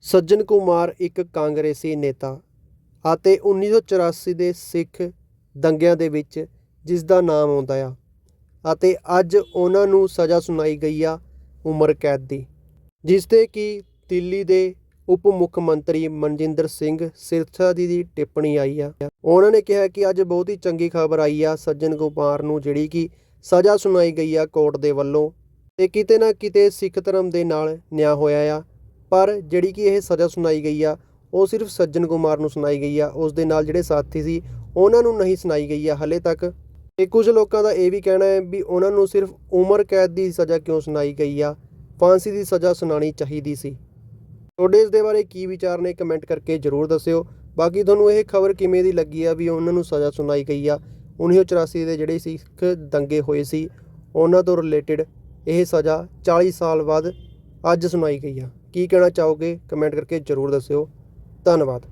ਸੱਜਣ ਕੁਮਾਰ ਇੱਕ ਕਾਂਗਰਸੀ ਨੇਤਾ ਅਤੇ 1984 ਦੇ ਸਿੱਖ ਦੰਗਿਆਂ ਦੇ ਵਿੱਚ ਜਿਸ ਦਾ ਨਾਮ ਆਉਂਦਾ ਆ ਅਤੇ ਅੱਜ ਉਹਨਾਂ ਨੂੰ ਸਜ਼ਾ ਸੁਣਾਈ ਗਈ ਆ ਉਮਰ ਕੈਦ ਦੀ ਜਿਸ ਤੇ ਕਿ ਦਿੱਲੀ ਦੇ ਉਪ ਮੁੱਖ ਮੰਤਰੀ ਮਨਜਿੰਦਰ ਸਿੰਘ ਸਿਰਸਾ ਜੀ ਦੀ ਟਿੱਪਣੀ ਆਈ ਆ। ਉਹਨਾਂ ਨੇ ਕਿਹਾ ਕਿ ਅੱਜ ਬਹੁਤ ਹੀ ਚੰਗੀ ਖਬਰ ਆਈ ਆ ਸੱਜਣ ਕੁਮਾਰ ਨੂੰ, ਜਿਹੜੀ ਕਿ ਸਜ਼ਾ ਸੁਣਾਈ ਗਈ ਆ ਕੋਰਟ ਦੇ ਵੱਲੋਂ ਤੇ ਕਿਤੇ ਨਾ ਕਿਤੇ ਸਿੱਖ ਧਰਮ ਦੇ ਨਾਲ ਨਿਆਂ ਹੋਇਆ ਆ। ਪਰ ਜਿਹੜੀ ਕਿ ਇਹ ਸਜ਼ਾ ਸੁਣਾਈ ਗਈ ਆ, ਉਹ ਸਿਰਫ ਸੱਜਣ ਕੁਮਾਰ ਨੂੰ ਸੁਣਾਈ ਗਈ ਆ। ਉਸ ਦੇ ਨਾਲ ਜਿਹੜੇ ਸਾਥੀ ਸੀ, ਉਹਨਾਂ ਨੂੰ ਨਹੀਂ ਸੁਣਾਈ ਗਈ ਆ ਹਲੇ ਤੱਕ। ਤੇ ਕੁਝ ਲੋਕਾਂ ਦਾ ਇਹ ਵੀ ਕਹਿਣਾ ਹੈ ਵੀ ਉਹਨਾਂ ਨੂੰ ਸਿਰਫ ਉਮਰ ਕੈਦ ਦੀ ਸਜ਼ਾ ਕਿਉਂ ਸੁਣਾਈ ਗਈ ਆ? ਫਾਂਸੀ ਦੀ ਸਜ਼ਾ ਸੁਣਾਣੀ ਚਾਹੀਦੀ ਸੀ। ਤੁਹਾਡੇ ਇਸ ਦੇ ਬਾਰੇ ਕੀ ਵਿਚਾਰ ਨੇ ਕਮੈਂਟ ਕਰਕੇ ਜਰੂਰ ਦੱਸਿਓ। ਬਾਕੀ ਤੁਹਾਨੂੰ ਇਹ ਖਬਰ ਕਿਵੇਂ ਦੀ ਲੱਗੀ ਆ ਵੀ ਉਹਨਾਂ ਨੂੰ ਸਜ਼ਾ ਸੁਣਾਈ ਗਈ ਆ? 1984 ਦੇ ਜਿਹੜੇ ਸਿੱਖ ਦੰਗੇ ਹੋਏ ਸੀ, ਉਹਨਾਂ ਤੋਂ ਰਿਲੇਟਡ ਇਹ ਸਜ਼ਾ 40 ਸਾਲ ਬਾਅਦ ਅੱਜ ਸੁਣਾਈ ਗਈ ਆ। ਕੀ ਕਹਿਣਾ ਚਾਹੋਗੇ? ਕਮੈਂਟ ਕਰਕੇ ਜਰੂਰ ਦੱਸਿਓ। ਧੰਨਵਾਦ।